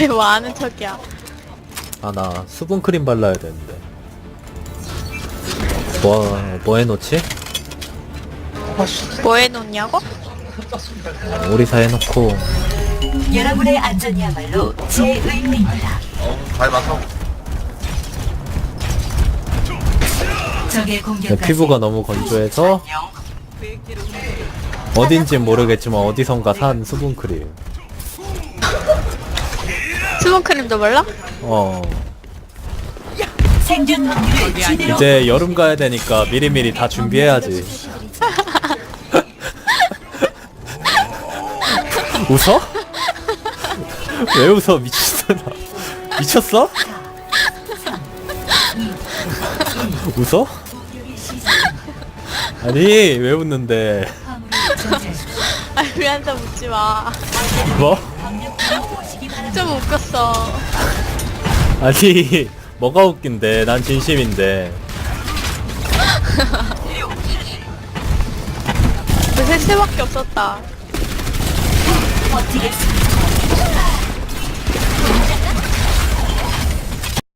왜뭐 아는 척이야? 아 나 수분크림 발라야 되는데 뭐, 뭐 해놓지? 뭐 해놓냐고? 오리사 해놓고 여러분의 안전이야말로 제 의무입니다. 잘 맞춰. 적의 내 공격까지 피부가 너무 건조해서 어딘진 모르겠지만 어디선가 산 수분크림 수분크림도 몰라? 어 생존 확률을 제대로 이제 여름 가야 되니까 미리미리 다 준비해야지 웃어? 왜 웃어 미쳤어 미쳤어? 웃어? 아니 왜 웃는데 아, 미안해 묻지 마. 뭐? 좀 웃겼어. 아니 뭐가 웃긴데 난 진심인데 요새 수밖에 없었다.